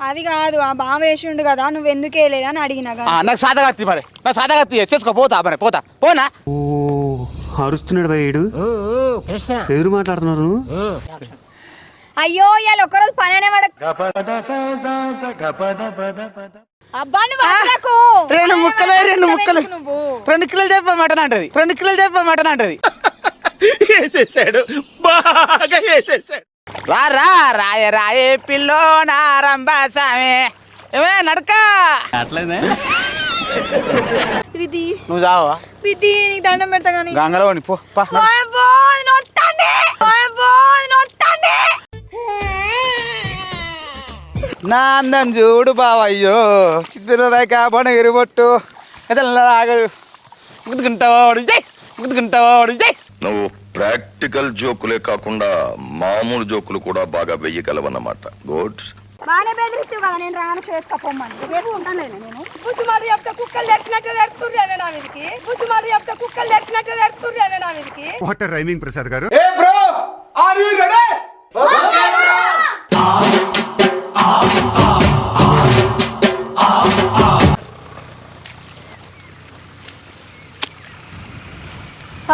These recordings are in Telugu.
అది కాదు ఆ బావ వేసిండు కదా నువ్వు ఎందుకు వేయలేదని అడిగినా ఆ, నాకు సాదగత్తి మరి. నాకు సాదగత్తి చేసుకో పోతా మరి పోతా. పోనా? ఓ అరుస్తున్నాడు భయ్యుడు ఎదురు మాట్లాడుతున్నారు? నువ్వు అయ్యో ఇవాళ ఒక్కరోజు పని అనేవాడు అబ్బా నువ్వు అసలకు రెండు ముక్కలే రెండు ముక్కలు. నువ్వు? రెండు కిలోలు చెప్ప మటన్ అంటది. రెండు కిలోలు చెప్ప మటన్ అంటది. వేసేసాడు. బాగా వేసేసాడు. రా రా రాయ రాయే పిల్లో నారంబాసామే ఏమే నడక. విధి. నువ్వు చావా? విధి నీకు దండం పెడతా కానీ. గంగలో ఉండి పో అది అది. నా అందం చూడు బావయ్యో. చిత్రరేఖ బొనగిరి బొట్టు. ఎదలాగదు గుద్దుకుంటావాడు జై గుద్దుకుంటావాడు జై. నువ్వు ప్రాక్టికల్ జోకులే కాకుండా మామూలు జోకులు కూడా బాగా వెయ్యగలవన్నమాట. గుడ్ బాగానే బెదిరిస్తావు కదా నేను రాను చేసుకోపోమ్మని రేపు ఉంటాను నేను. బుద్ధి మాట చెప్తే కుక్కలు తెచ్చినట్టు తెడుతుర్రేవే నా బుద్ధి మాట చెప్తే కుక్కలు తెచ్చినట్టు తెడుతుర్రేవే నా what rhyming Prasad garu. Hey bro are you ready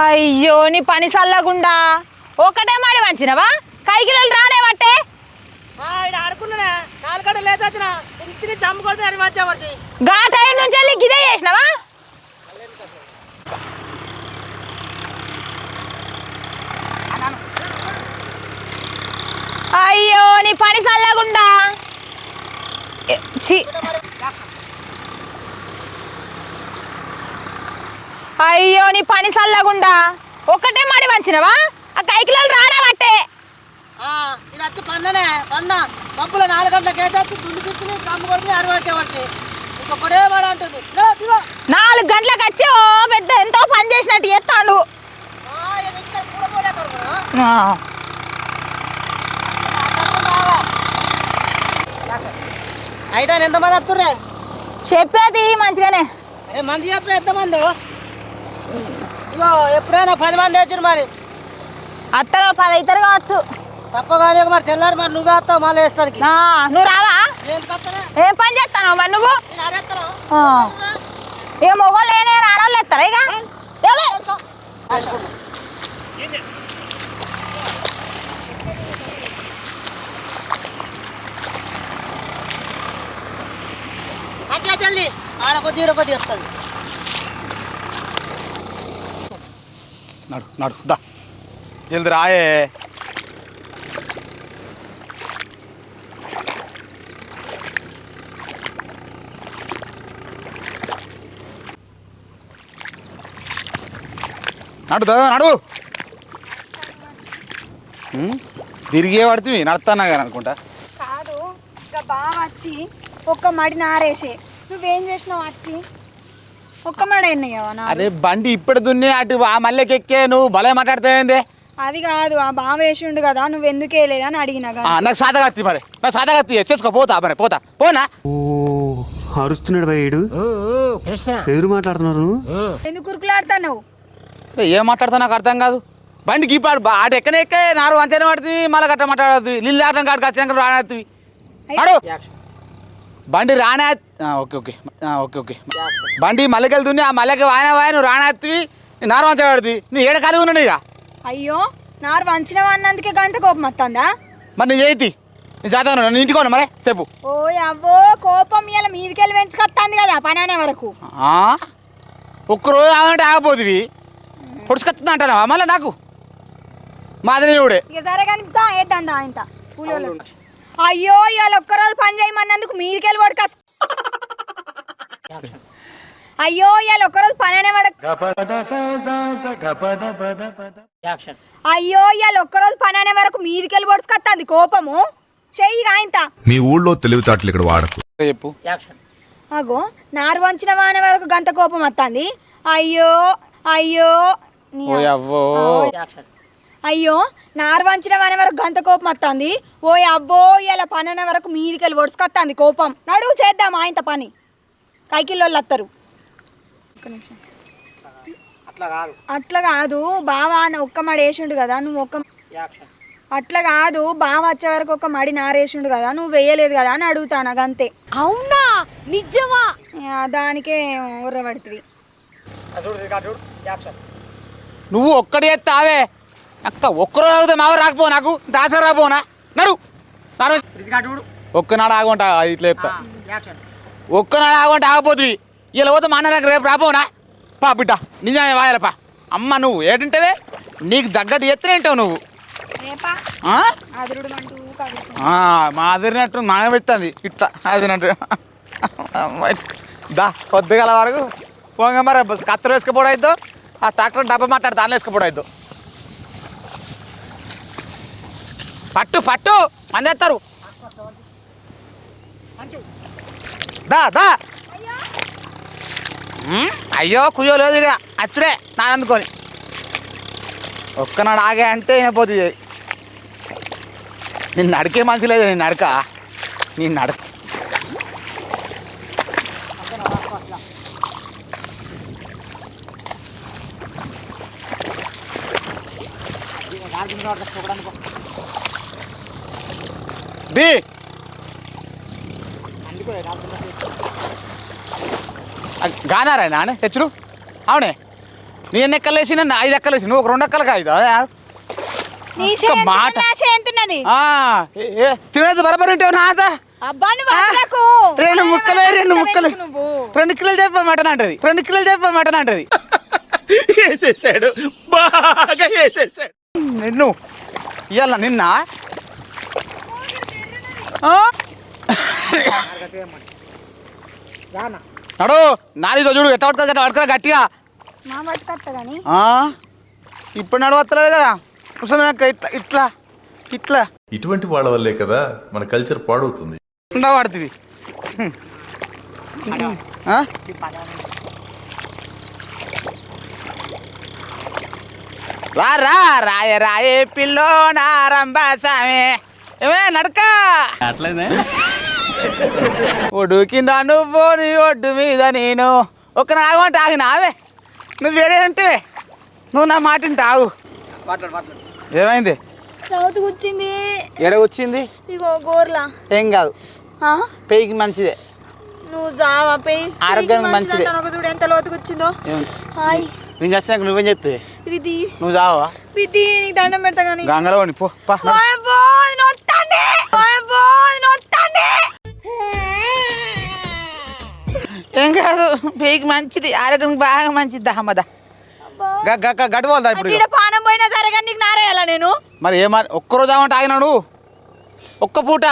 అయ్యో నీ పని సల్లగుండా? ఒకటే మాడి వంచినవా? కైకిలోలు రానే పట్టే ఆడుకున్నా నాలుగడ లేచొచ్చిన ఇంటిని చమ్ము కొడితే అని వచ్చా పడుతుంది గా టైం నుంచి వెళ్ళి గిదే చేసినవా? అయ్యో నీ పని సల్లగుండా? అయ్యో నీ పని సల్లగుండా? ఒకటే మాడి వంచినవా? ఆ కైకిలోలు రానే పట్టే ఇది వచ్చి పన్ననే పన్న పప్పులో నాలుగు గంటలకు వేసేసి దుండి పిచ్చుని చమ్ము కొడితే అరవై వచ్చే పడుతుంది ఇంకొకటే వాడు అంటుంది. నాలుగు గంటలకు వచ్చి ఓ పెద్ద ఎంతో పని చేసినట్టు చేస్తాడు. అయితే ఎంతమంది వస్తుర్రే? చెప్పినది మంచిగానే. మంది చెప్పిన ఎంతమంది? ఎప్పుడైనా పది మంది వచ్చారు మరి. అత్తలో పది అవుతారు కావచ్చు. తక్కువ కానీ మరి తెల్లారి మరి నువ్వే వస్తావు మళ్ళీ వేస్తానికి నువ్వు రావా? ఏం పని చేస్తాను మరి నువ్వు? నేను అరేస్తాను ఆ. ఏ లేనే ఆడవాళ్ళు ఎత్తారా ఇక. అంతే తల్లి ఆడ కొద్ది వస్తుంది నడు నడు దా. జల్ది రాయే. నడు దా నడు? తిరిగే పడుతుంది నడుస్తానా కానీ అనుకుంటా? కాదు ఇక బావ వచ్చి ఒక్క మడి నారేసే. నువ్వేం చేసినావు వచ్చి ఒక్క మడి అరే బండి ఇప్పుడు దున్నే అటు ఆ మల్లెకి ఎక్కే నువ్వు భలే మాట్లాడుతావేంది అది కాదు ఆ బావ వేసిండు కదా నువ్వు ఎందుకు వేయలేదని అడిగినా నాకు సాదగత్తి మరి. నాకు సాదగత్తి చేసుకో పోతా మరి పోతా. పోనా? ఓ అరుస్తున్నాడు భయ్యుడు ఎదురు మాట్లాడుతున్నారు? నువ్వు ఎందుకు ఉరుకులాడుతున్నావు ఏం మాట్లాడుతా నాకు అర్థం కాదు. బండికి ఇప్పుడు బా- ఆట ఎక్కనే ఎక్కే నారు వంచనే పడుతుంది మళ్ళీ గట్ట మాట్లాడుతుంది నీళ్ళు ఆటం కాడికి వచ్చినాక రానేస్తుంది బండి రానే ఓకే ఓకే. Okay okay. బండి మల్లెకెళ్తుంది ఆ మల్లెకి వాయన వాయ నువ్వు రానేస్తుంది నారు వంచ పడుతుంది. నువ్వు ఏడ కలిగి ఉన్నాడు ఇక అయ్యో నారు వంచిన అన్నందుకే గంట కోపం వస్తుందా మరి నీ చేతి నీ జాతకం నీ ఇంటికోను మరి? చెప్పు. ఓ అవ్వో కోపం ఇలా మీదికెళ్ళి పెంచుకొస్తుంది కదా పని అనే వరకు. ఆ? ఒక్కరోజు ఆగంటే ఆగపోతుంది పొడుచుకొస్తుంది అంటావా మళ్ళీ నాకు? మాది చూడే. ఇక సరే కానీ దా వేద్దాం ఆయన అయ్యో ఇవాళ ఒక్కరోజు పని చేయమన్నందుకు మీదికెళ్ళి పడుక అయ్యో ఇవాళ ఒక్కరోజు పని అనే పడక యాక్షన్. అయ్యో ఇవాళ ఒక్కరోజు పని అనే వరకు మీదికెళ్ళి పడుచుకొస్తుంది కోపము. చెయ్యి ఆయనత మీ ఊళ్ళో తెలివితేటలు ఇక్కడ వాడకు. చెప్పు. యాక్షన్. అగో నారు వంచిన వానే వరకు గంత కోపం వస్తుంది అయ్యో అయ్యో నీ అవ్వో అయ్యో నారు వంచిన వానే వరకు గంత కోపం వస్తుంది ఓ అబ్బో ఇలా పని అనే వరకు మీదికెళ్ళి ఒడుచుకొస్తుంది కోపం. నడువు చేద్దాం ఆయనత పని. కైకిల్లోళ్ళు వస్తారు అట్లా కాదు. అట్లా కాదు బావా నా ఒక్క మాడ వేసిండు కదా నువ్వు ఒక్క యాక్షన్. అట్లా కాదు బావ వచ్చే వరకు ఒక మడి నారేసిండు కదా నువ్వు వేయలేదు కదా అని అడుగుతాను అంతే అవునా? నిజమా? దానికే ఉర్రబడుతుంది. నువ్వు ఒక్కడే ఎత్తావే అక్క ఒక్కరో తాగితే మావ రాకపో నాకు దాస రాపోనా నడు. నడు ఒక్కనాడు ఆగుంటా ఇట్లా చెప్తా. ఒక్కనాడు ఆగుంటే ఆగిపోతుంది ఇలా పోతే మా అన్న నాకు రేపు రాపోనా పా బిడ్డ నిజమే వాయలపా అమ్మ నువ్వు ఏంటంటే నీకు తగ్గట్టు ఎత్తునే ఉంటావు నువ్వు. మా అదిరినట్టు మాన పెడుతుంది ఇట్లా అదినట్టు. దా పొద్దుగల వరకు. పోగా మరి బస్ కత్తెర వేసుకపోవడం అయిద్దో ఆ ట్రాక్టర్ డబ్బా మాట్లాడి దానిలో వేసుకపోవడం పట్టు పట్టు. మంది ఎత్తారు దా దా. అయ్యో. కుయ్యో లేదు ఇక అచ్చుడే నానందుకొని ఒక్కనాడు ఆగే అంటే పోతుంది నిన్ను నడికే మంచి లేదు నేను నడక. నీ నడక బి. గానారా నాన్న తెచ్చుడు. అవునే నీ ఎన్ని ఎక్కలేసి నన్ను ఐదు ఎక్కలేసి నువ్వు ఒక రెండు ఎక్కలు చేయి ఎంత మాట. తినేది బరబరి ఉంటావు నాత రెండు ముక్కలే రెండు ముక్కలు. నువ్వు. రెండు కిలోలు చెప్ప మటన్ అంటది. రెండు కిలోలు చెప్ప మటన్ అంటది. వేసేసాడు. బాగా వేసేసాడు. నిన్ను. ఇవాళ నిన్న? నడు నాలుగో చూడు ఎట్ట పట్టుకో పట్టుకురా గట్టిగా? ఇప్పుడు నడవత్తలేదు కదా. ఇట్లా ఇట్లా ఇట్లా. ఇటువంటి వాళ్ళ వల్లే కదా మన కల్చర్ పాడవుతుంది. ఆ? రా రా రాయ రాయే పిల్లో నారంబాసామే ఏమే నడక. అట్లనే? ఒడ్డు కింద నువ్వు నీ ఒడ్డు మీద నేను. ఒక నాగమంటే ఆగి నావే నువ్వు వేడేంటే నువ్వు నా మాట ఆగు. ఏమైంది? ఎడ వచ్చింది ఇగో గోర్లా. ఏం కాదు. ఆ? పేయికి మంచిదే. నువ్వు జావా పెయి. ఆరోగ్యానికి మంచిదే. ఒక చూడు ఎంత లోతు కూర్చిందో ఏం- హాయ్. నేను నువ్వేం చెప్తే విధి. నువ్వు చావా విధి నీకు దండం పెడతా కానీ గంగలో పో. ఏం కాదు పేయికి మంచిది ఆరోగ్యానికి బాగా మంచిది దహమద. గడ్డు పోదా ఇప్పుడు ఈడ పానం పోయినా సరే కానీ నీకు నారేయాలా నేను? మరి ఏమ ఒక్కరోజు ఆమంటే ఆగినాడు? ఒక్క పూట?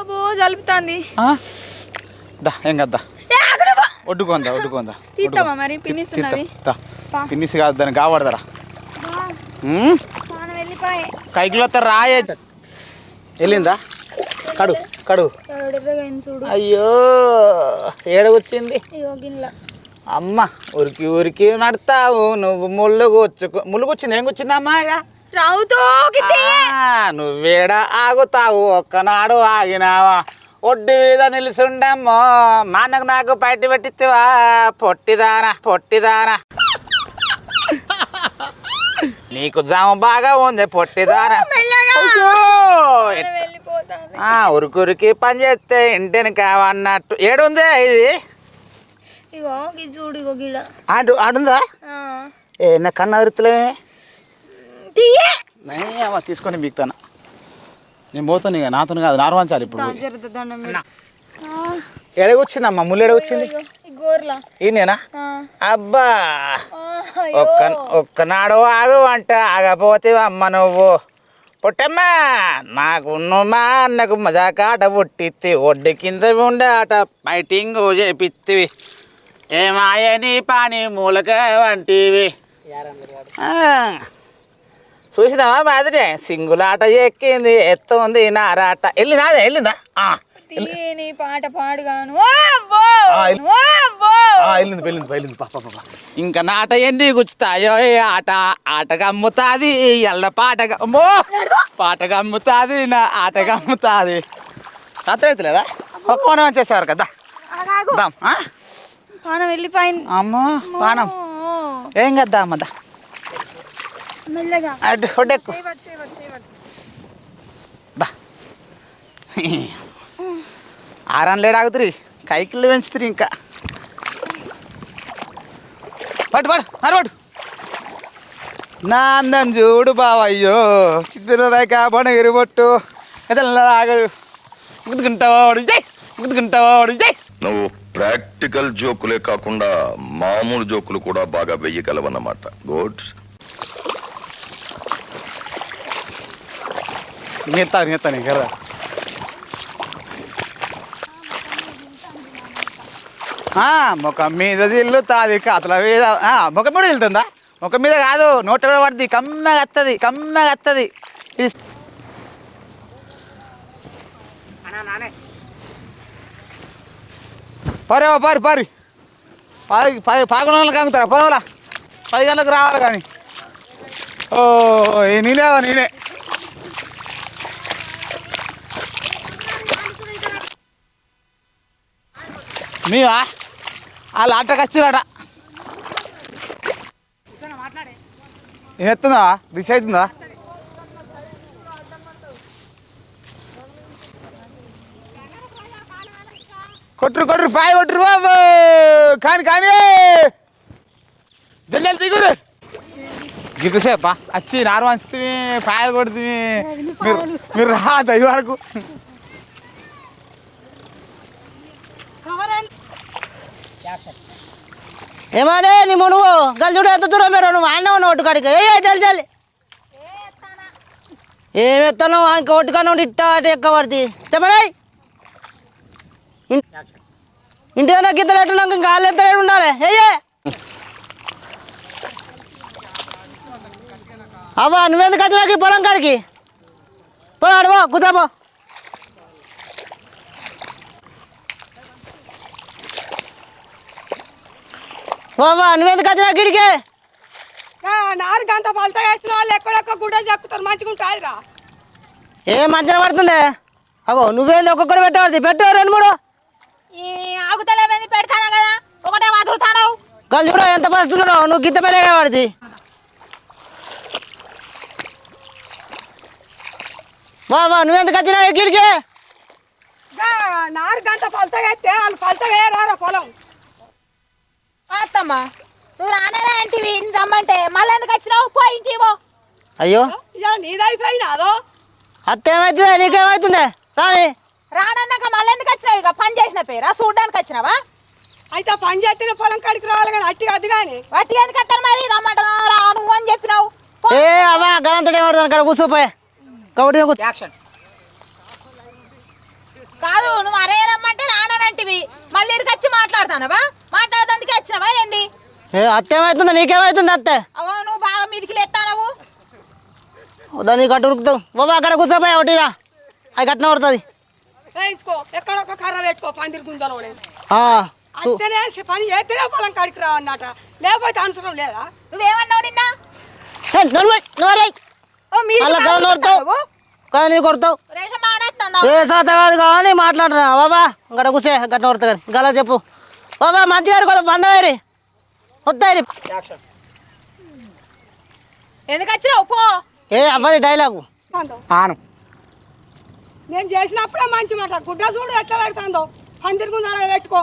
అబ్బో జలుపుతాంది. ఆ? దా ఏం కదా ఏ, ఆగు నువ్వు. ఒడ్డుకోందా ఒడ్డుకోందా మరి? పిన్నిస్తున్నది పా. పిన్నిసి కాదు దాన్ని కాపాడతారా? పానం వెళ్ళిపోయే. కైకిలో వస్తే రాయే. వెళ్ళిందా? కడు కడు. అయ్యో గిన్నెల అమ్మ ఉరికి ఉరికి నడతావు నువ్వు ముళ్ళు కూర్చుకో ముళ్ళు కూర్చుంది ఏం ఇక గిత్తే. ఆ, నువ్వేడ ఆగుతావు ఒక్కనాడు ఆగినావా? ఒడ్డు మీద నిలుసుండమ్మో మానకు నాకు బయట పెట్టివా పొట్టిదానా పొట్టిదానా. నీకు జామ బాగా ఉంది ఆ ఉరుకురికి పని చేస్తే ఇంటిని కావన్నట్టు. ఏడుందే ఇది? ఆడుందా? ఆ. ఏ నా కన్ను అదురుతలేమే అమ్మ తీసుకొని బిగుతాను నేను పోతాను ఇక నాతో కాదు నారవంచాలి ఇప్పుడు ఎడగొచ్చిందమ్మా ముళ్ళు ఎడగొచ్చింది? గోర్లా. ఈ నేనా ఆ. అబ్బా. ఒక్క ఒక్కనాడు ఆగు అంట ఆగపోతే అమ్మ నువ్వు. పుట్టమ్మా నాకు మా అన్నకు మజాకాట పుట్టిత్తి. ఒడ్డు కింద ఉండే ఆట ఫైటింగ్ చేపిత్తివి. ఏమాయ నీ పాని మూలక వంటివి. చూసినావా మాదిరి సింగులాట ఎక్కింది ఎత్తుంది నారాట. వెళ్ళినాదే వెళ్ళిందా? ఆ. తీయే నీ పాట పాడుగాను. ఇంకా నాట ఎన్ని గుచ్చుతాయో ఆట ఆటగా అమ్ముతాది ఎల్ల పాటగా అమ్మో! పాటగా అమ్ముతాది నా ఆటగా అమ్ముతాది అర్థమైతలేదా ఒక్క మనం వచ్చేసేవారు కదా. ఆగాగు. దాం ఆ? పానం వెళ్ళిపోయింది. అమ్మో పానం. ఓ. ఏం కదా అమ్మదా మెల్లగా. చేయబట్టు బా. ఆరాన్ లేడు ఆగుతురి కైకిళ్ళు పెంచుతురి ఇంకా. పట్టు పట్టు మరి పట్టు. నా అందం చూడు బావయ్యో. చిత్రరేఖ బొనగిరి బొట్టు. ఎదలాగదు గుద్దుకుంటావాడు జై గుద్దుకుంటావాడు జై నువ్వు ప్రాక్టికల్ జోకులే కాకుండా మామూలు జోకులు కూడా బాగా వెయ్యగలవన్నమాట. గుడ్. నేతాను నేతాను కదా ముఖం మీద తిల్లుతుంది అతల మీద ముఖం మీద తిల్లుతుందా ముఖం మీద కాదు నోట మీద పడుతుంది కమ్మగా వస్తుంది కమ్మగా వస్తుంది ఇది పరి పరి పరి. పది పది పదకొండు గంటలకు కంగుతారా పదవులా పది గంటలకు రావాలి కానీ. ఓ ఈ నేనే. నేనే వాళ్ళు ఆటకు వచ్చిరాట ఎత్తుందా రిచ్ అవుతుందా? కొట్టురు కొట్టురు పాయ కొట్టురు బాబు! కానీ కానీ! జల్ జల్లి దిగురు! గిరిసేపా వచ్చి నారు వంచుతుంది పాయలు కొడుతుంది మీరు మీరు రా దయ వరకు. ఏమనే నీ మునువు? గల్ చూడు ఎంత దూరం మీరు నువ్వు? అన్నావు ఉన్నావు ఒట్టుకాడికి ఏ జల్ జల్. ఏం ఎత్తాను? ఇంక ఒట్టుకాను ఇట్ట అటు ఎక్క పడుతుంది తెమ్మడాయి ఇంటి దగ్గర గిద్దలు ఎట్టున్నాక ఇంకా వాళ్ళు ఎత్త ఉండాలి? ఏయే అవ్వ నువ్వెందుకు వచ్చినాకి పొలం కాడికి? పోయాడు పో కూర్చోపో బాబా నువ్వెందుకు వచ్చినాక ఇడికే నారు వేసిన వాళ్ళు చెక్కుతారు మంచిగా ఏ పడుతుంది? అగో నువ్వేంది ఒక్కొక్కరు పెట్టవద్దు పెట్టు రెండు మూడు. ఈ ఆగుతలేమేంది పెడతానా కదా? ఒకటే మాతురుతాను గల్ చూడ ఎంత ఉన్నావు నువ్వు గిత్త మేలే పడుతుంది బాబా నువ్వెందుకు వచ్చినావు ఇక్కడికి నారు గంట పలసగా వాళ్ళు పలసగా పొలం? అత్తమ్మా నువ్వు రానే అంటివి రమ్మంటే? మళ్ళీ ఎందుకు వచ్చినావు? పో ఇంటికి పో. అయ్యో. ఇలా నీదైపోయినా అదో? అత్త ఏమవుతుందా నీకేమవుతుంది రాని రానన్నాక మళ్ళీ ఎందుకు వచ్చినావు? ఇక పని చేసిన పేరా? చూడడానికి వచ్చినావా? అయితే పని చేస్తేనే పొలం కాడికి రావాలి కానీ అట్టి అది కానీ. వాటి ఎందుకు వస్తారు మరి? రమ్మంటున్నావు రాను అని చెప్పినావు. ఏ అవ్వా గదంతుడు ఏమవుతుంది అక్కడ కూర్చోపోయే కాబట్టి యాక్షన్. కాదు నువ్వు అరే రమ్మంటే రానంటివి మళ్ళీ ఇక్కడికి వచ్చి మాట్లాడతానవా? మాట్లాడడానికి వచ్చినావా ఏంది? ఏ అత్త ఏమవుతుంది నీకేమవుతుంది అత్తే? అవో నువ్వు బాగా మీదికి లేస్తానవు దాన్ని కట్టు ఉరుకుతావు. బాబా అక్కడ కూర్చోపోయా ఒకటిగా అది కట్టిన పడుతుంది. వేయించుకో. ఎక్కడొక్క కర్ర పెట్టుకో పని తిరుగుతుందో ఆ, అంతేనే పని చేస్తేనే పొలం కాడికి రావన్నట. లేకపోతే అవసరం లేదా? నువ్వేమన్నావు నిన్న? ఏ, అలా కానీ నీకు కొడతావు ఏ సాత కాదు కానీ మాట్లాడుతున్నా. బాబా ఇక్కడ కూర్చే గట్ట కొడతా కానీ. గలా చెప్పు. బాబా మంచి గారు కూడా బందరి వస్తాయి ఎందుకు వచ్చినావు? పో. ఏ అవ్వది డైలాగు ఆను. నేను చేసినప్పుడే మంచి మాట. గుడ్డ చూడు ఎట్లా పెడుతుందో. పని తిరుగుతుందో పెట్టుకో.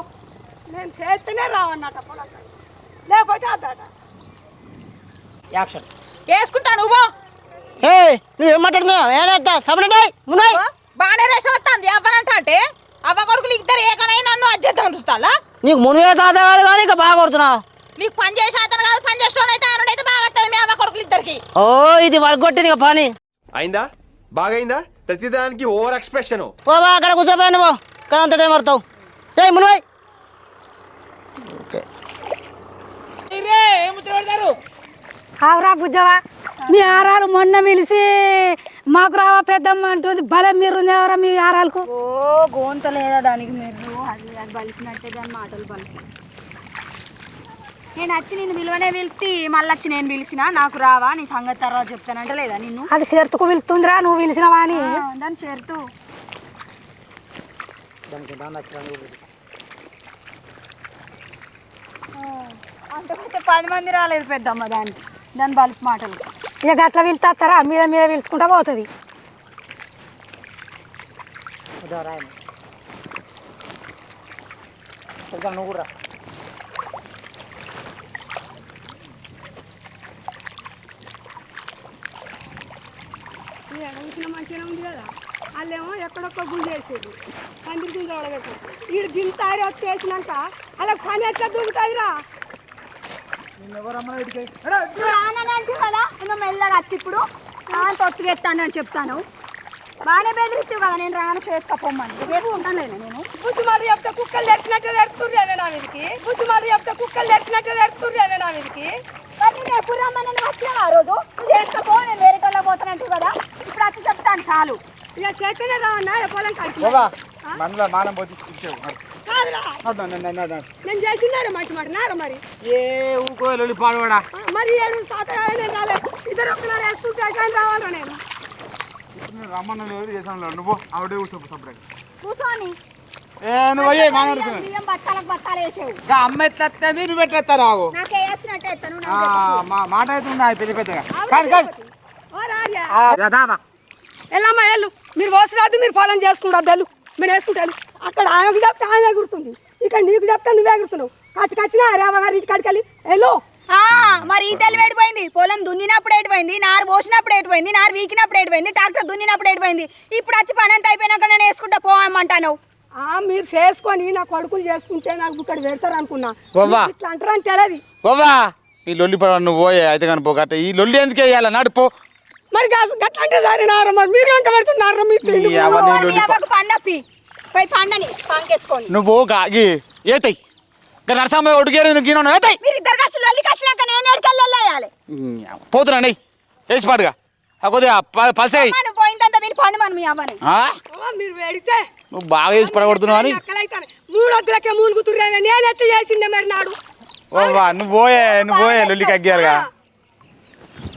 నేను చేస్తేనే రావన్నట పొలం. లేకపోతే అద్దట. యాక్షన్ వేసుకుంటా నువ్వు. ఏ నువ్వేం మాట్లాడుతున్నావు? ఏనేస్తా సపరేట్ మున్నాయి. బాగానే రేషన్ వస్తుంది అవ్వనంట అంటే? అవ్వ కొడుకులు ఇద్దరు ఏకనై నన్ను అధ్యర్థం చూస్తాలా? నీకు మునిగే తాత కాదు కానీ ఇంకా బాగా కొడుతున్నావు. నీకు పని చేసే అతను కాదు పని చేసేటోడు అయితే ఆయన అయితే బాగా వస్తుంది మీ అవ్వ కొడుకులు ఇద్దరికి. ఓ ఇది వరగొట్టింది ఇక పని. అయిందా? బాగైందా? ప్రతిదానికి ఓవర్ ఎక్స్ప్రెషన్. బాబా అక్కడ కూర్చోపోయా నువ్వు కదంతటే మడతావు ఏ మునివాయి ఓకే ఆవురా బుజ్జవా? మీ ఆరాలు మొన్న పిలిచి మాకు రావా పెద్దమ్మ అంటుంది బలం మీరు ఎవరా మీ ఆరాలకు. ఓ గోంత లేదా దానికి మీరు? అది అది బలిసినట్టే దాని మాటలు బలిసి నేను వచ్చి నేను విలువనే పిలిచి మళ్ళీ వచ్చి నేను పిలిచిన నాకు రావా? నీ సంగతి తర్వాత చెప్తానంటే లేదా నిన్ను? అది షర్తుకు పిలుతుందిరా నువ్వు పిలిచినవా అని. దాని షర్టు అంతకంటే పది మంది రాలేదు పెద్దమ్మ దానికి. దాని బలుపు మాటలు. ఇక గట్ల పిలుతారా మీద మీద పిలుచుకుంటా పోతుంది. మంచిగా ఉంది కదా? వాళ్ళేమో ఎక్కడొక్క గుంజ వేసేది పందిరి గుంజ పడబెట్టు వీడు దింతారి వచ్చి వేసినాక అలా పని ఎట్లా దూకుతుందిరా రానంటే కదా ఇంకా మెల్లగా వచ్చి ఇప్పుడు. తొత్తుకెత్తాను అని చెప్తాను. బాగానే బెదిరిస్తావు కదా నేను రాను చేసుకోపోమ్మని రేపు ఉంటాను నేను. బుద్ధి మాట చెప్తే కుక్కలు తెరిచినట్టు తెరుతుర్రేవే నా మీదకి? బుద్ధి మాట చెప్తే కుక్కలు తెరిచినట్టు తెరుతుర్రేవే నా మీదకి? మరి నేను ఎప్పుడు రమ్మని వచ్చినా ఆ రోజు? నువ్వు చేసుకోపో నేను వేరే పోతానంటు కదా. ఇప్పుడు వచ్చి చెప్తాను చాలు. ఇక చేస్తేనే రావన్నా పొలం కలిసి మనలో మానం పోతే ఇచ్చేవు కాదురా. నేను చేసినారా మంచి మాట? నారా మరి? ఏ ఊకో లొల్లి పాడవాడా మరి ఏడు ఇద్దరు వేసుకుంటే కానీ రావాలా నేను? రమ్మన్న లేదు. చేసాను నువ్వు ఆవిడే కూర్చో సపరేట్. కూర్చోని. ఏ నువ్వు అయ్యే మానవుడు బియ్యం బత్తాలకు బత్తాలు వేసేవు. అమ్మ ఎట్లా వస్తుంది నువ్వు ఎట్లా వస్తావు రావు? నాకే వచ్చినట్టే ఎత్తాను ఆ, మా మాట అయితే ఉన్నాయి పెద్ద పెద్దగా. ఓ రాజా. వెళ్ళు మీరు పోసరాదు మీరు పొలం చేసుకుంటారు వెళ్ళు మీరు వేసుకుంటాను. అక్కడ ఆయనకు చెప్తే ఆయన ఎగురుతుంది. ఇక్కడ నీకు చెప్తే నువ్వు ఎగురుతున్నావు. కచ్చి కచ్చినా రామగారి ఇంటికాడికి వెళ్ళి వెళ్ళు ఆ, మరి ఈ తెలివి ఎడిపోయింది పొలం దున్నినప్పుడు ఎడిపోయింది నారు పోసినప్పుడు ఎడిపోయింది నారు వీకినప్పుడు ఎడిపోయింది ట్రాక్టర్ దున్నినప్పుడు ఎడిపోయింది ఇప్పుడు వచ్చి పని అంతా అయిపోయినాక నేను వేసుకుంటా పోవమ్మంటాను ఆ, మీరు చేసుకొని నా కొడుకులు చేసుకుంటే నాకు ఇక్కడ పెడతారు అనుకున్నా. ఇట్లా అంటారని తెలియదు బాబా ఈ లొల్లి పడ నువ్వు పోయే అయితే కానీ పోగట్ట ఈ లొల్లి ఎందుకు వేయాలి నడుపో మరి కాసు గట్ల అంటే సరే నారా మరి? మీరు వెంట పెడుతున్నారా? మీ పండప్పి పోయి పండని నువ్వు గాగి ఏతై. నరసమ్మ ఒడిగేరు నువ్వు గిన్నె? ఏతై. మీరు ఇద్దరు కలిసి లొల్లికి వచ్చినాక నేను ఎడకెళ్ళాలి పోతున్నాండి వేసి పాడుగా. కొద్దిగా ప- పల్సేయ్ నువ్వు పోయిందంతా దీన్ని పండు మనం మీ అవ్వని. మీరు పెడితే నువ్వు బాగా వేసి పడగొడుతున్నావు అని. మూడు వద్దులకే మూలుగుతుర్రేవే నేను ఎట్లా చేసిండే మరి నాడు? ఓ నువ్వు పోయే నువ్వు పోయే లొల్లికి అగ్గారుగా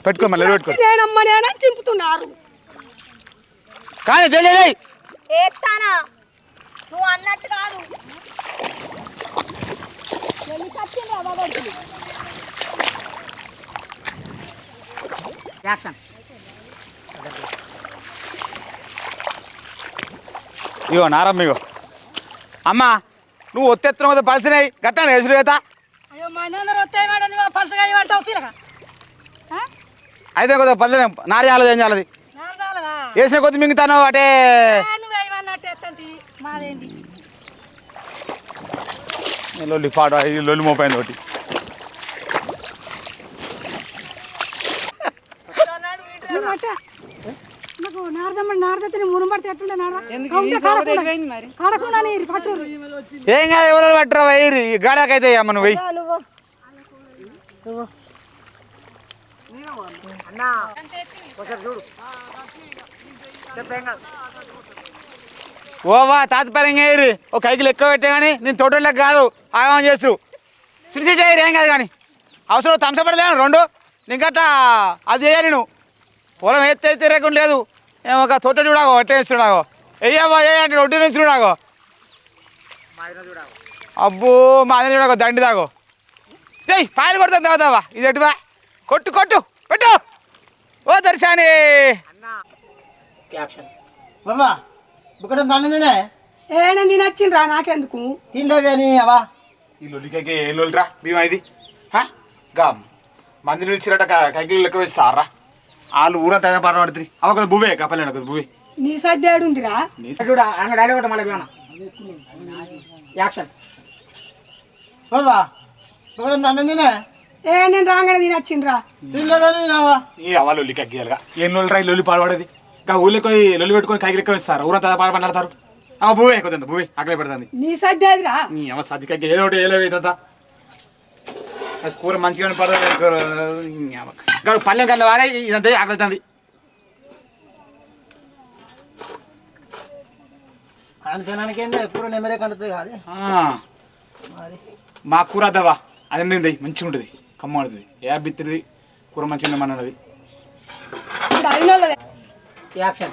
పెట్టుకో మళ్ళీ పెట్టుకో. నేనమ్మ నేనని చింపుతున్నారు. కానీ జై ఏస్తానా నువ్వు అన్నట్టు కాదు. యాక్షన్. ఇగో నారమ్మ ఇగో. అమ్మా నువ్వు ఒత్తెత్తున మీద పలిసినాయి గట్టాను చేత. అయ్యో మా అందరూ వస్తాయి మేడం నువ్వు పలసగా పడతావు పిల్లగా అయితే కొద్దిగా పల్లెం నారి ఏం చేయాలి? వేసిన కొద్ది మింగుతాను అటే? లొల్లి పాట లొల్లి మోపాయింది ఒకటి ఏం కాదు ఎవరు పట్టరు వయ్యి గాడాకైతే అమ్మను నువ్వు వెయ్యి అన్నా ఒకసారి చూడు. చెప్పేం కాదు ఓవా తాత్పర్యంగా ఏరి. ఒక కైకి లెక్క పెట్టే కానీ నేను తోటోళ్ళకి కాదు ఆగమని చేస్తూ. సిటి సిటీ ఏం కాదు కానీ. అవసరం తంసపడలేను రెండు. ఇంకట్లా అది చేయాలి నువ్వు పొలం ఎత్తే ఎత్తే రేకుండా లేదు. ఏమో ఒక తోట చూడాగో ఒట్టే వేస్తున్నాగో వెయ్యవా ఏ అంటే రొడ్డు నుంచి చూడాగో అబ్బో మా అదే చూడాగో దండి దాగో ఏయ్ పాయలు కొడతాను తాగుతావా? ఇది ఎటువా? కొట్టు కొట్టు. పెట్టు. ఓ దర్శాని. యాక్షన్ బాబా ఇక్కడ దండనే ఏనా నేను వచ్చిండ్రా నాకెందుకు? అవా ఈ ఏ లొల్లిరా? ఇది. హా? గా మంది నిలిచిరట కైకిలు లెక్క వేస్తారా? వాళ్ళు ఊరంతా ఏదో పాట పడుతుంది అవ కదా బువ్వే కప్పలేను కదా బువ్వే. నీ సర్దేడు ఉందిరా చూడ అంగ డైలాగ్ ఒకటి మళ్ళీ వేనా యాక్షన్. బాబా దండనే ఏ నేను రాగానే నేను వచ్చిండ్రా తిండేవి అని అవా ఈ అవ లొల్లి కగ్గియాలిగా ఏం లొల్లిరా ఈ లొల్లి పాడబడేది ఇంకా ఊళ్ళో పోయి లొల్లి పెట్టుకొని కైకి లెక్క వేస్తారు. ఊరంతా మాట్లాడతారు ఆ బువ్వే కొద్దింత బువ్వే. అక్కడే పెడుతుంది. నీ సర్దేదిరా నీ అవ సర్ది కగ్గి ఏదో ఒకటి ఏలో ఇదంతా అది కూర మంచిగా పడదు పల్లెం కన్నా వారే ఇదంతా ఆకలిస్తుంది నెమ్మరే కంటుంది కాదు. మరి మా కూర అద్దవా? అది మంచిగా ఉంటుంది కమ్మ ఉంటుంది ఏ బిత్తిది కూర మంచిగా మనది యాక్షన్.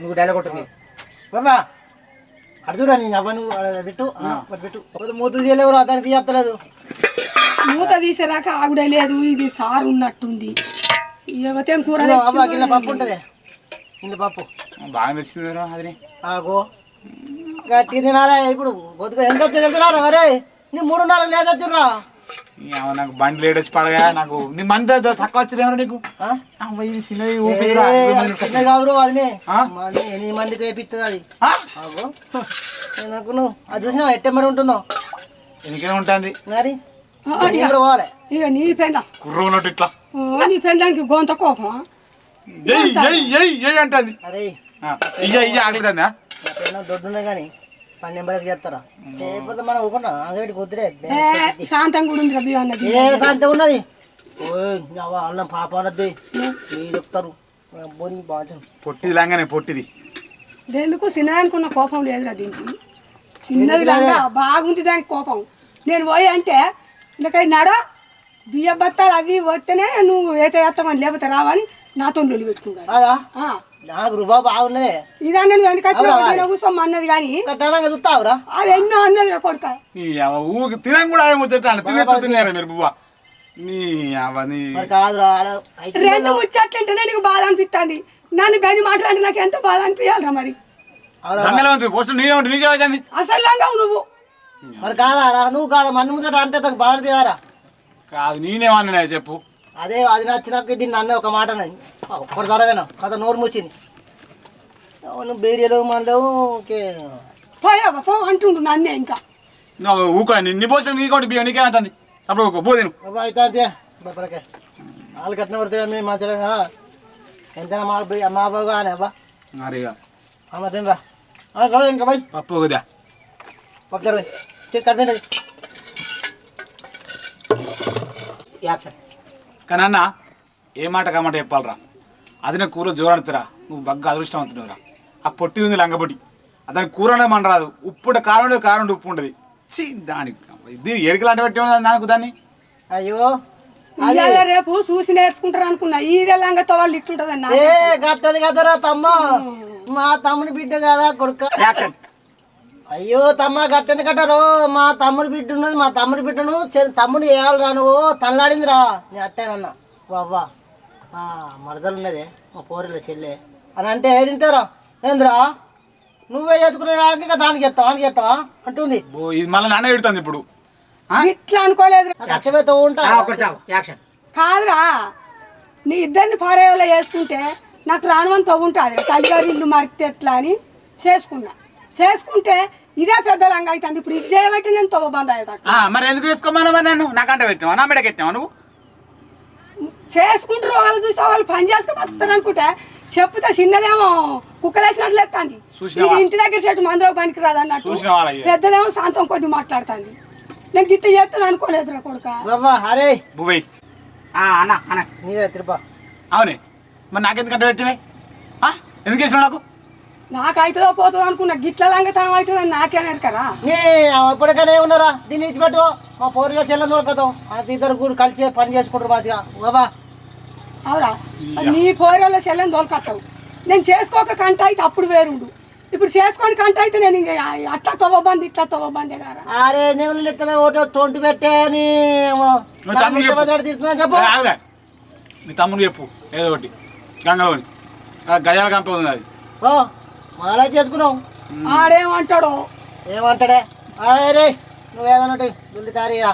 నువ్వు డైలాగ్ కొట్టుంది బాబా అటు చూడ నేను అవ్వ నువ్వు పెట్టు. పెట్టు. మూతు తీయలేవు దానికి తీయత్తలేదు. మూత తీసేరాక ఆగుడే లేదు ఇది సారు ఉన్నట్టుంది. ఎవతేం కూర అబ్బా గిన్నె పప్పు ఉంటుంది. గిన్నె పప్పు. బాగా తెచ్చింది అది ఆగో. గట్టి తినాలే ఇప్పుడు బతుకు ఎంత తిరుగుతున్నారు అరే? నీ మూడున్నర లేదా తిర్రా నాకు బండి లేట్ వచ్చి పడగా నాకు నీ మంది తక్కువ వచ్చింది నీకు? చిన్నది కాదు అదినే ఎనిమిది మందికి వేపిస్తుంది అది. నాకు నువ్వు అది చూసినా ఎట్టెమ్మడి ఉంటుందో? ఎందుకనే ఉంటుంది. మరి? ఇక నీ పెండ కుర్ర ఉన్నట్టు ఇట్లా. నీ పెండానికి గొంత కోపం ఎయ్ ఎయ్ ఎయ్ ఎయ్ అంటుంది. అరే ఆ, ఇయ్య ఇయ్య ఆగుతుందా నా పెళ్ళ దొడ్డున్నా కానీ పని నెంబర్కి చేస్తారా? లేకపోతే మనం కుదిరే శాంతం కూడా ఉంది రబి అన్నది. ఏడు శాంతి ఉన్నది? ఓయ్ అవ్వ అల్లం పాప అన్నది. మీరు చెప్తారు? బోని బాగా పొట్టిది లాగానే ఉన్న కోపం లేదురా దీనికి. చిన్నది లాగా బాగుంది దానికి కోపం. నేను పోయి అంటే ఇంకై నడో? బియ్య బత్తాలు అవి వస్తేనే నువ్వు ఏత చేస్తామని లేకపోతే రావని నాతో నిలు నాకు రూబా బాగున్నదే ఇదన్నది కూర్చోమ్మ అన్నది కానీ చూస్తావురా. అది ఎన్నో అన్నది కొడుక. ఊకి తినం కూడా అదే ముచ్చట్టాను తినే తిన్నారా మీరు బువ్వ? నీ కాదురా రెండు ముచ్చట్లంటేనే నీకు బాధ అనిపిస్తుంది నన్ను గని మాట్లాడి నాకు ఎంత బాధ అనిపించాలిరా మరి? అసలు లంగావు నువ్వు. మరి కాదారా? నువ్వు కాదా మంది ముందట అంటే తనకు బాగా అనిపించారా కాదు నేనేమన్నా చెప్పు. అదే అది నచ్చినాక దీన్ని అన్న ఒక మాట అన్నది. ఒక్కటి జరగను. కథ నోరు మూసింది. అవును బేరియలు మండవు ఓకే. పోయావా? పో అంటుండు నన్నే ఇంకా. నువ్వు ఊకో నీ పోస్ట్ నీకోటి బియ్యం నీకే అవుతుంది అప్పుడు ఊకో పో తిను. బాబా అయితే అంతే. బాపరకే వాళ్ళు కట్టిన పడితే మేము మంచిగా ఎంతైనా మా మా బాగా అని అబ్బా. ఇక. అమ్మ తినరా? కదా ఇంకా పోయి. పప్పు కదా చెక్ కట్టినది యాక్షన్ కానీ అన్న ఏ మాట కామాట చెప్పాలరా? అది నా కూర జోరాడుతురా నువ్వు బగ్గ అదృష్టవంతుడురా ఆ పొట్టి ఉంది లంగపొట్టి దాని కూర అనేది మన రాదు ఉప్పు కారం ఉండదు కారం ఉంటే ఉప్పు ఉండదు చీ దానికి దీన్ని? ఎడికలాంటి పెట్టి నాకు దాన్ని అయ్యో ఇవాళ రేపు చూసి నేర్చుకుంటారు అనుకున్నా. ఈ లంగతో వాళ్ళు ఇట్లుంటది అన్న ఏ గట్టది కదరా తమ్మ. మా తమ్ముని బిడ్డ కదా కొడుక. అయ్యో తమ్మ గట్టెందుకు కట్టారు? మా తమ్ముని బిడ్డ ఉన్నది మా తమ్ముని బిడ్డను చె- తమ్ముని వేయాలిరా నువ్వు? తల్లాడిందిరా నేను అట్టానన్నా అవ్వా మరదలు ఉన్నదే మా పోరిలో చెల్లె. అని అంటే ఏడింటారా ఏందిరా? నువ్వే ఎత్తుకునే ఇంకా దానికి ఎత్తావా దానికి ఎత్తావా అంటుంది. ఓ ఇది మళ్ళీ నాన్న పెడుతుంది ఇప్పుడు? ఇట్లా అనుకోలేదు. నాకు అచ్చబెత్త ఉంటా. యాక్షన్. కాదురా. నీ ఇద్దరిని పారేవాళ్ళ చేసుకుంటే నాకు రానువని తవ్వుంటుంది తల్లిగారి ఇల్లు మరిస్తే ఎట్లా అని చేసుకున్నా. చేసుకుంటే ఇదే పెద్ద లంగా అవుతుంది. ఇప్పుడు ఇది చేయబట్టి నేను బంద్ ఆ, మరి ఎందుకు వేసుకోమన్నా మరి నన్ను? నాకంట పెట్టావా? నా మెడకి పెట్టావా నువ్వు? చేసుకుంటారు వాళ్ళు చూసి వాళ్ళు పని చేసుకుని బతుకుతారు అనుకుంటే చెప్తే చిన్నదేమో కుక్కలేసినట్లు ఎత్తాంది చూసినావా? ఇది ఇంటి దగ్గర చెట్టు మందులో పనికి రాదు అన్నట్టు చూసినావా అయ్యా? పెద్దదేమో శాంతం కొద్ది మాట్లాడుతుంది. నేను గిట్ట చేస్తుంది అనుకోలేదురా కొడుక. బాబా అరే! బువ్వై. అన్న అన్న. నీదే తిరుపా. అవునే. మరి నాకెందుకంటే పెట్టినాయి ఎందుకు వేసినావు నాకు? నాకు అవుతుందో పోతుందో అనుకున్నా. గిట్ల లంగతనం అవుతుందని నాకేనారు కదా. నీ ఇప్పటికనే ఉన్నారా? దీన్ని ఇచ్చిపెట్టు. మా పోరిగా చెల్లె దొరకదు. అది ఇద్దరు కూడా కలిసి పని చేసుకుంటారు మంచిగా బాబా. అవురా? నీ పోరేళ్ళ చెల్లెని దొరకత్తావు. నేను చేసుకోక కంట అయితే అప్పుడు వేరుండు. ఇప్పుడు చేసుకొని కంట అయితే నేను ఇంక అట్లా తవ్వబంది ఇట్లా తవ్వబంది గారా అరే నేను లెక్కన ఒకటో తొంటి పెట్టే అని నువ్వు తమ్ముడు చెప్పు. మీ తమ్ముడు చెప్పు. ఏదో ఒకటి. గంగలోని. ఆ గజాల గంప ఉంది అది. ఓ మాలా చేసుకున్నావు? ఆడేమంటాడో? ఏమంటాడే? అరే నువ్వేదన్నట్టు దుల్లి తారీరా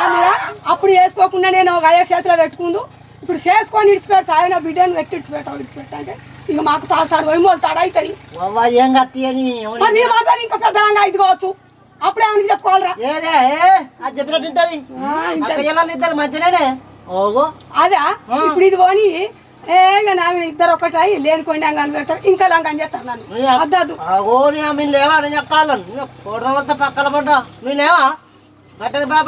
ఆమె అప్పుడు వేసుకోకుండా నేను ఒక అయ్యే చేతిలో పెట్టుకుందు. ఇప్పుడు చేసుకొని ఇడిచిపెడతా. ఆయన బిడ్డను పెట్టి ఇడిచిపెట్టావు ఇడిచిపెట్టా అంటే ఇక మాకు తాడతాడు పోయి మొదలు తాడు అవుతుంది బాబా ఏం కత్తి అని మరి నీ మాత్రం ఇంకా పెద్దగా ఇది కావచ్చు. అప్పుడే ఆయనకి చెప్పుకోవాలరా? ఏదే అది చెప్పినట్టు ఉంటుంది ఇద్దరు అదా? ఇప్పుడు ఇది పోని ఏ ఇక నా మీద ఇద్దరు ఒకటై లేనిపోయినా కానీ పెడతారు. ఇంకా లంగా చేస్తారు నన్ను. అద్దదు అగో లేవా? నేను కోట పక్కల పడ్డా. నువ్వు లేవా? గట్టది బాబా